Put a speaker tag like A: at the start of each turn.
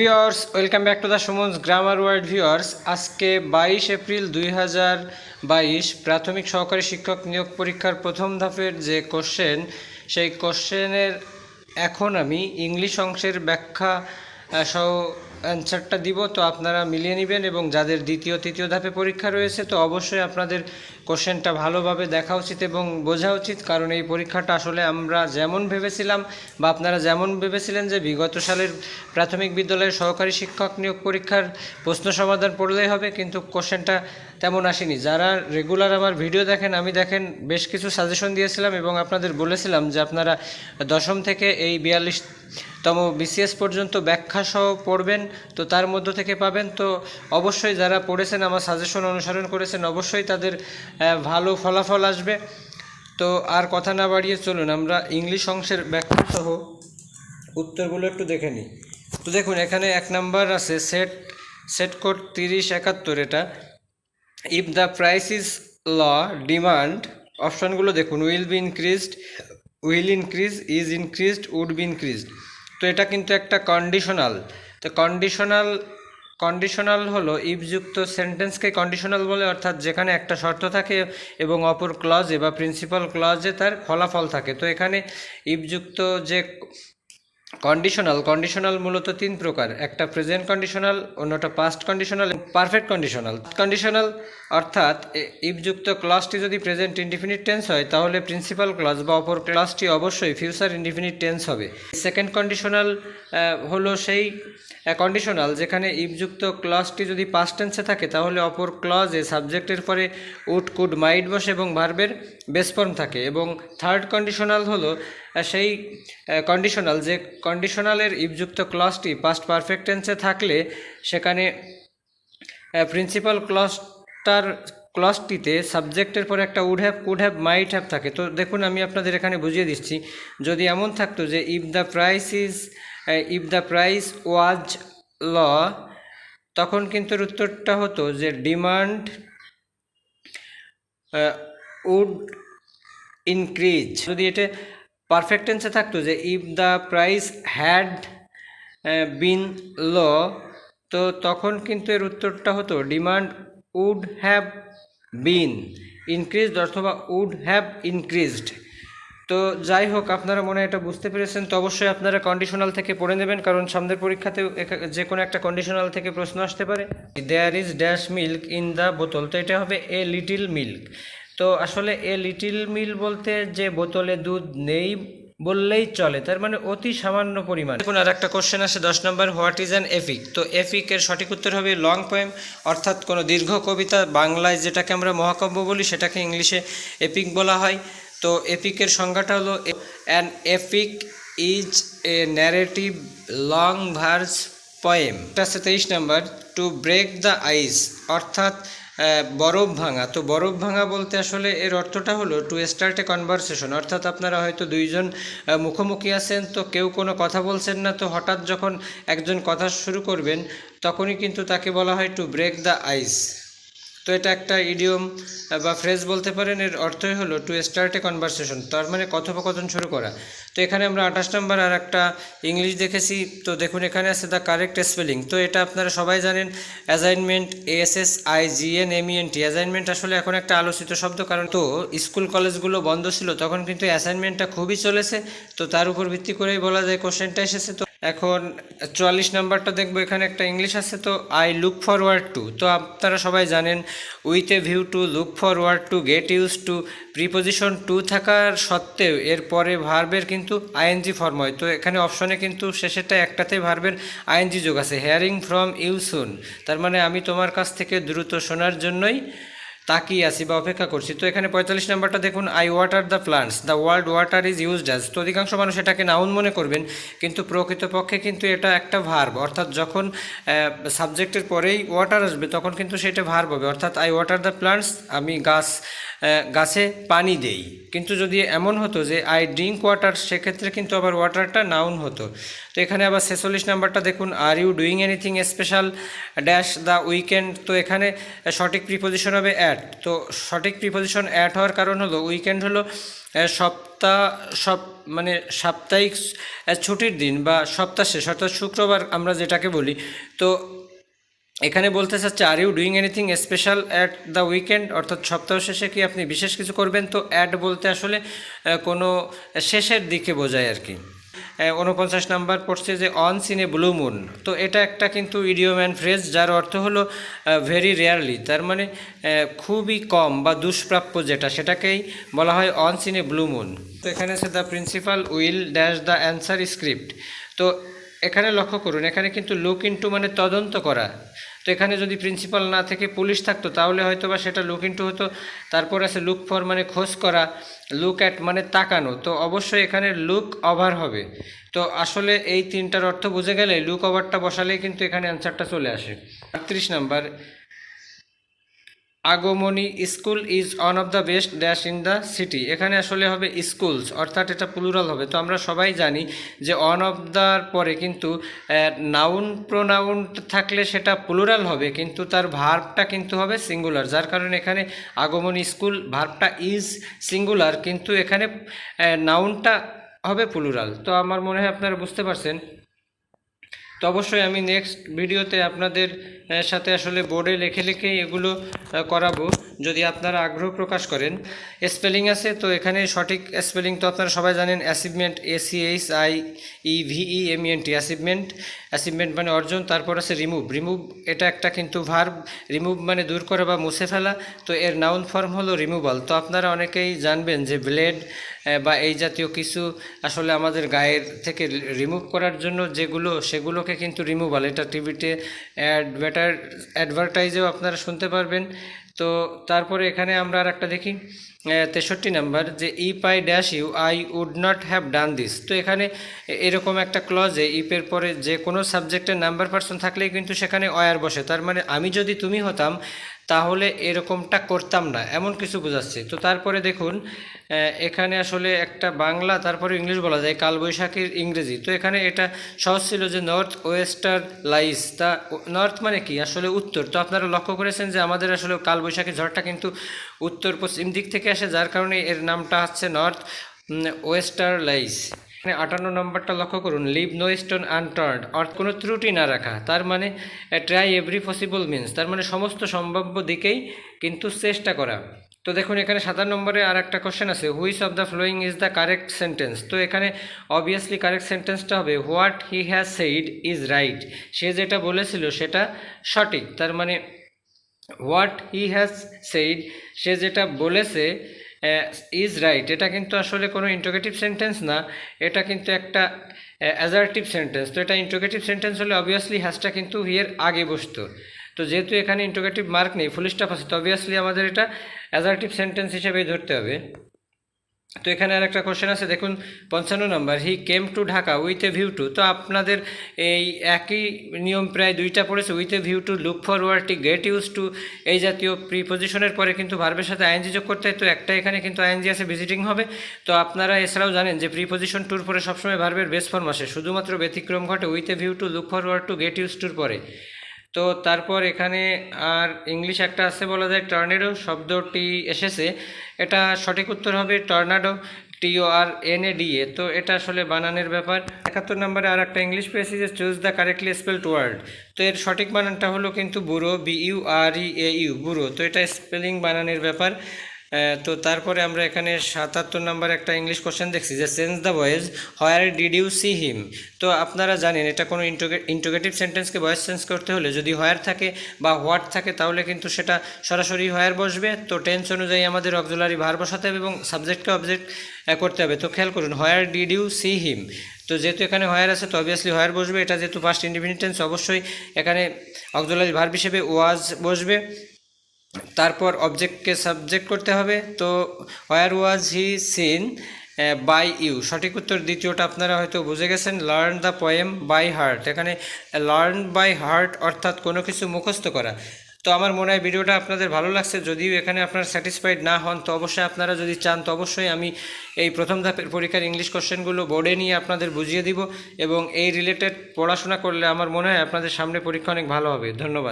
A: Viewers welcome back to the Sumon's grammar world viewers আজকে বাইশ April দুই হাজার বাইশ, প্রাথমিক সহকারী শিক্ষক নিয়োগ পরীক্ষার প্রথম ধাপের যে কোশ্চেন সেই কোশ্চেনের এখন আমি ইংলিশ অংশের ব্যাখ্যা সহ অ্যান্সারটা দিব, তো আপনারা মিলিয়ে নেবেন এবং যাদের দ্বিতীয়, তৃতীয় ধাপে পরীক্ষা রয়েছে, তো অবশ্যই আপনাদের কোশ্চেনটা ভালোভাবে দেখা উচিত এবং বোঝা উচিত, কারণ এই পরীক্ষাটা আসলে আমরা যেমন ভেবেছিলাম বা আপনারা যেমন ভেবেছিলেন যে বিগত সালের প্রাথমিক বিদ্যালয়ের সহকারী শিক্ষক নিয়োগ পরীক্ষার প্রশ্ন সমাধান পড়লেই হবে, কিন্তু কোশ্চেনটা তেমন আসেনি। যারা রেগুলার আমার ভিডিও দেখেন, আমি দেখেন বেশ কিছু সাজেশন দিয়েছিলাম এবং আপনাদের বলেছিলাম যে আপনারা দশম থেকে এই বিয়াল্লিশ তম বিসিএস পর্যন্ত ব্যাখ্যা সহ পড়বেন, তো তার মধ্য থেকে পাবেন। তো অবশ্যই যারা পড়েছেন, আমার সাজেশন অনুসরণ করেছেন, অবশ্যই তাদের ভালো ফলাফল আসবে। তো আর কথা না বাড়িয়ে চলুন, আমরা ইংলিশ অংশের ব্যাখ্যা সহ উত্তরগুলো একটু দেখে নিই। তো দেখুন, এখানে এক নাম্বার আছে সেট সেট কোড তিরিশ একাত্তর এটা। If the price is low demand অপশানগুলো দেখুন will be increased will increase is increased would be increased তো এটা কিন্তু একটা কন্ডিশনাল তো কন্ডিশনাল কন্ডিশনাল হলো ইফযুক্ত সেন্টেন্সকে কন্ডিশনাল বলে, অর্থাৎ যেখানে একটা শর্ত থাকে এবং অপর ক্লজে বা প্রিন্সিপাল ক্লজে তার ফলাফল থাকে। তো এখানে ইফযুক্ত যে কন্ডিশনাল কন্ডিশনাল মূলত তিন প্রকার। একটা প্রেজেন্ট কন্ডিশনাল অন্যটা past conditional perfect conditional conditional অর্থাৎ ইফযুক্ত ক্লাসটি যদি প্রেজেন্ট ইনডিফিনিট টেন্স হয়, তাহলে প্রিন্সিপাল ক্লাস বা অপর ক্লাসটি অবশ্যই ফিউচার ইনডিফিনিট টেন্স হবে। সেকেন্ড কন্ডিশনাল হলো সেই কন্ডিশনাল যেখানে ইফযুক্ত ক্লাসটি যদি পাস্ট টেন্সে থাকে, তাহলে অপর ক্লজে সাবজেক্টের পরে উড কুড মাইট বসে এবং ভার্বের বেস ফর্ম থাকে। এবং থার্ড কন্ডিশনাল হলো সেই কন্ডিশনাল যে কন্ডিশনালের ইফযুক্ত ক্লজটি পাস্ট পারফেক্ট টেন্সে থাকলে সেখানে প্রিন্সিপাল ক্লজটার ক্লসটিতে সাবজেক্টের পরে একটা would have could have might have থাকে। তো দেখুন, আমি আপনাদের এখানে বুঝিয়ে দিচ্ছি। যদি এমন থাকতো যে if the price is if the price was low তখন কিন্তু উত্তরটা হতো যে ডিমান্ড উড ইনক্রিজ যদি এটা পারফেক্ট টেন্সে থাকতো যে if the price had been low তো তখন কিন্তু এর উত্তরটা হতো demand would have been increased অথবা উড হ্যাভ ইনক্রিজড তো যাই হোক, আপনারা মনে এটা বুঝতে পেরেছেন, তো অবশ্যই আপনারা কন্ডিশনাল থেকে পড়ে নেবেন, কারণ সামনের পরীক্ষাতেও যে কোনো একটা কন্ডিশনাল থেকে প্রশ্ন আসতে পারে। There is dash milk in the বোতল তো এটা হবে এ লিটিল মিল্ক তো আসলে এ লিটিল মিল বলতে যে বোতলে দুধ নেই বললেই চলে, তার মানে অতি সামান্য পরিমাণ। দেখুন আর একটা কোশ্চেন আসে, দশ নম্বর হোয়াট ইজ অ্যান এফিক তো এফিক এর সঠিক উত্তর হবে লং পোয়েম অর্থাৎ কোনো দীর্ঘ কবিতা বাংলায় যেটাকে আমরা মহাকাব্য বলি, সেটাকে ইংলিশে এপিক বলা হয়। তো এপিকের সংজ্ঞাটা হলো an epic is a narrative long verse poem তেইশ নাম্বার টু ব্রেক দ্য আইস অর্থাৎ বরফ ভাঙা। তো বরফ ভাঙা বলতে আসলে এর অর্থটা হলো টু স্টার্ট এ কনভারসেশন অর্থাৎ আপনারা হয়তো দুইজন মুখোমুখি আছেন, তো কেউ কোনো কথা বলছেন না, তো হঠাৎ যখন একজন কথা শুরু করবেন, তখনই কিন্তু তাকে বলা হয় টু ব্রেক দ্য আইস তো এটা একটা ইডিয়ম বা ফ্রেজ বলতে পারেন, এর অর্থই হলো টু স্টার্ট এ কনভারসেশন তার মানে কথোপকথন শুরু করা। তো এখানে আমরা আঠাশ নম্বর আর একটা ইংলিশ দেখেছি, তো দেখুন এখানে আছে দ্য কারেক্ট স্পেলিং তো এটা আপনারা সবাই জানেন assignment S S I G N M N T assignment আসলে এখন একটা আলোচিত শব্দ, কারণ তো স্কুল কলেজগুলো বন্ধ ছিল, তখন কিন্তু অ্যাসাইনমেন্টটা খুবই চলেছে, তো তার উপর ভিত্তি করেই বলা যায় কোশ্চেনটা এসেছে। তো এখন চুয়াল্লিশ নাম্বারটা দেখব, এখানে একটা ইংলিশ আছে তো আই লুক ফরওয়ার্ড টু তো আপনারা সবাই জানেন with a view to look forward to get use to preposition to থাকার সত্ত্বেও এর পরে ভার্বের কিন্তু আইএনজি ফর্ম হয়। তো এখানে অপশনে কিন্তু শেষেরটা একটাতে ভার্বের আইএনজি যোগ আছে। হেয়ারিং ফ্রম ইউ সুন তার মানে আমি তোমার কাছ থেকে দ্রুত শোনার জন্যই তাকিয়ে আছি বা অপেক্ষা করছি। তো এখানে পঁয়তাল্লিশ নাম্বারটা দেখুন I water the plants the world water is used as তো অধিকাংশ মানুষ এটাকে নাউন মনে করবেন, কিন্তু প্রকৃতপক্ষে কিন্তু এটা একটা ভার্ব অর্থাৎ যখন সাবজেক্টের পরেই ওয়াটার আসবে, তখন কিন্তু সেটা ভার্ব হবে। অর্থাৎ আই ওয়াটার দ্য প্লান্টস আমি গাছ গাছে পানি দেই। কিন্তু যদি এমন হতো যে আই ড্রিঙ্ক ওয়াটার সেক্ষেত্রে কিন্তু আবার ওয়াটারটা নাউন হতো। তো এখানে আবার ছেচল্লিশ নাম্বারটা দেখুন are you doing anything special dash the weekend তো এখানে সঠিক প্রিপোজিশন হবে অ্যাট তো সঠিক প্রিপোজিশন অ্যাট হওয়ার কারণ হলো উইকেন্ড হলো সপ্তাহ সব মানে সাপ্তাহিক ছুটির দিন বা সপ্তাহ শেষ, অর্থাৎ শুক্রবার আমরা যেটাকে বলি, তো এখানে বলতে চাচ্ছে are you doing anything special at the weekend অর্থাৎ সপ্তাহ শেষে কি আপনি বিশেষ কিছু করবেন? তো অ্যাড বলতে আসলে কোনো শেষের দিকে বোঝায় আর কি। উনপঞ্চাশ নাম্বার পড়ছে যে অন সিনে ব্লু মুন তো এটা একটা কিন্তু ইডিওম অ্যান্ড ফ্রেজ যার অর্থ হলো ভেরি রেয়ারলি তার মানে খুবই কম বা দুষ্প্রাপ্য যেটা, সেটাকেই বলা হয় অন সিনে ব্লু মুন তো এখানে আছে the principal will dash the answer script তো এখানে লক্ষ্য করুন, এখানে কিন্তু লুক ইন্টু মানে তদন্ত করা। তো এখানে যদি প্রিন্সিপাল না থেকে পুলিশ থাকতো, তাহলে হয়তো বা সেটা লুক ইন্টু হতো। তারপর আছে লুক ফর মানে খোঁজ করা লুক অ্যাট মানে তাকানো। তো অবশ্যই এখানে লুক ওভার হবে। তো আসলে এই তিনটার অর্থ বুঝে গেলে লুক ওভারটা বসালেই কিন্তু এখানে অ্যান্সারটা চলে আসে। আটত্রিশ number Agamani school is one of the best dash in the city. এখানে আসলে হবে স্কুলস, অর্থাৎ এটা প্লুরাল হবে। তো আমরা সবাই জানি যে অন অফ দ্যার পরে কিন্তু নাউন, প্রোনাউন থাকলে সেটা প্লুরাল হবে, কিন্তু তার ভার্বটা কিন্তু হবে সিঙ্গুলার। যার কারণে এখানে আগমনী স্কুল, ভার্বটা ইজ সিঙ্গুলার, কিন্তু এখানে নাউনটা হবে প্লুরাল। তো আমার মনে হয় আপনারা বুঝতে পারছেন। তো অবশ্যই আমি নেক্সট ভিডিওতে আপনাদের সাথে আসলে বোর্ডে লিখে লিখে এগুলো করাবো, যদি আপনারা আগ্রহ প্রকাশ করেন। স্পেলিং আছে, তো এখানে সঠিক স্পেলিং তো আপনারা সবাই জানেন achievement A C H I E V E M N T achievement মানে অর্জন, তারপর আছে রিমুভ রিমুভ এটা একটা কিন্তু ভার্ব রিমুভ মানে দূর করা বা মুছে ফেলা, তো এর নাউন ফর্ম হলো রিমুভাল তো আপনারা অনেকেই জানবেন যে ব্লেড বা এই জাতীয় কিছু আসলে আমাদের গায়ের থেকে রিমুভ করার জন্য যেগুলো, সেগুলোকে কিন্তু রিমুভাল এটা টিভিতে অ্যাডভার্টার অ্যাডভার্টাইজেও আপনারা শুনতে পারবেন। তো তারপরে এখানে আমরা আর একটা দেখি তেষট্টি নাম্বার, যে if I dash you I would not have done this তো এখানে এরকম একটা ক্লজে ইপের পরে যে কোনো সাবজেক্টের নাম্বার পার্সন থাকলেই কিন্তু সেখানে অয়ার বসে। তার মানে আমি যদি তুমি হতাম তাহলে এরকমটা করতাম না, এমন কিছু বোঝাচ্ছে। তো তারপরে দেখুন এখানে আসলে একটা বাংলা, তারপরে ইংলিশ বলা যায়, কালবৈশাখীর ইংরেজি। তো এখানে এটা সহজ ছিল যে নর্থ ওয়েস্টার লাইস, তা নর্থ মানে কি? আসলে উত্তর। তো আপনারা লক্ষ্য করেছেন যে আমাদের আসলে কালবৈশাখী ঝড়টা কিন্তু উত্তর পশ্চিম দিক থেকে আসে, যার কারণে এর নামটা হচ্ছে নর্থ ওয়েস্টার লাইস। এখানে আটান্ন নম্বরটা লক্ষ্য করুন লিভ নো স্টোন আনটার্ড অর্থ কোনো ত্রুটি না রাখা, তার মানে ট্রাই এভরি পসিবল মিনস তার মানে সমস্ত সম্ভাব্য দিকেই কিন্তু চেষ্টা করা। তো দেখুন, এখানে সাতান্ন নম্বরে আর একটা কোশ্চেন আছে which of the following is the correct sentence তো এখানে অবভিয়াসলি কারেক্ট সেন্টেন্সটা হবে what he has said is right সে যেটা বলেছিল সেটা সঠিক, তার মানে হোয়াট হি হ্যাজ সেইড সে যেটা বলেছে ইজ রাইট এটা কিন্তু আসলে কোনো ইন্টোগেটিভ সেন্টেন্স না, এটা কিন্তু একটা অ্যাজার্টিভ সেন্টেন্স তো এটা ইন্টোগেটিভ সেন্টেন্স হলে অবভিয়াসলি হ্যাজটা কিন্তু হিয়ের আগে বসতো। তো যেহেতু এখানে ইন্টোগেটিভ মার্ক নেই ফুল আছে, তো অবভিয়াসলি আমাদের এটা অ্যাজার্টিভ সেন্টেন্স হিসেবেই ধরতে হবে। তো এখানে আর একটা কোশ্চেন আছে, দেখুন, পঞ্চান্ন নম্বর he came to Dhaka with a view to তো আপনাদের এই একই নিয়ম প্রায় দুইটা পড়েছে with a view to look forward to get use to এই জাতীয় প্রিপোজিশনের পরে কিন্তু ভার্বের সাথে আইএনজি যোগ করতে হয়, তো একটা এখানে কিন্তু আইএনজি আছে ভিজিটিং হবে। তো আপনারা এছাড়াও জানেন যে প্রিপোজিশন টুর পরে সবসময় ভার্বের বেস ফর্ম আসে, শুধুমাত্র ব্যতিক্রম ঘটে with a view to look forward to get use টুর পরে। তো তারপর এখানে আর ইংলিশ একটা আছে বলা যায় টর্নেডো, শব্দটি এসেছে। এটা সঠিক উত্তর হবে টর্নাডো টিও আর এন এ ডি এ তো এটা আসলে বানানের ব্যাপার। একাত্তর নম্বরে আর একটা ইংলিশ পেয়েছি যে choose the correctly spelled word. তো এর সঠিক বানানটা হলো কিন্তু bureau B U R E A U bureau. তো এটা স্পেলিং বানানের ব্যাপার। তো তারপরে আমরা এখানে সাতাত্তর নম্বর একটা ইংলিশ কোশ্চেন দেখছি যে sense the voice where did you see him তো আপনারা জানেন, এটা কোনো ইন্টোগেটিভ সেন্টেন্সকে ভয়েস চেঞ্জ করতে হলে যদি হোয়ার থাকে বা হোয়াট থাকে, তাহলে কিন্তু সেটা সরাসরি হোয়ার বসবে। তো টেন্স অনুযায়ী আমাদের অক্সুলারি ভার বসাতে হবে এবং সাবজেক্টকে অবজেক্ট করতে হবে। তো খেয়াল করুন where did you see him তো যেহেতু এখানে হোয়ার আছে, তো অবভিয়াসলি হোয়ার বসবে। এটা যেহেতু ফার্স্ট ইন্ডিপেন্ডেন্ট টেন্স অবশ্যই এখানে অক্সুলারি ভার্ব হিসেবে ওয়াজ বসবে। তারপর অবজেক্টকে সাবজেক্ট করতে হবে, তো where was he seen by you সঠিক উত্তর দ্বিতীয়টা আপনারা হয়তো বুঝে গেছেন learn the poem by heart এখানে লার্ন বাই হার্ট অর্থাৎ কোনো কিছু মুখস্থ করা। তো আমার মনে হয় ভিডিওটা আপনাদের ভালো লাগছে, যদিও এখানে আপনারা স্যাটিসফাইড না হন, তো অবশ্যই আপনারা যদি চান, তো অবশ্যই আমি এই প্রথম ধাপের পরীক্ষার ইংলিশ কোশ্চেনগুলো বোর্ডে নিয়ে আপনাদের বুঝিয়ে দিব, এবং এই রিলেটেড পড়াশোনা করলে আমার মনে হয় আপনাদের সামনে পরীক্ষা অনেক ভালো হবে। ধন্যবাদ।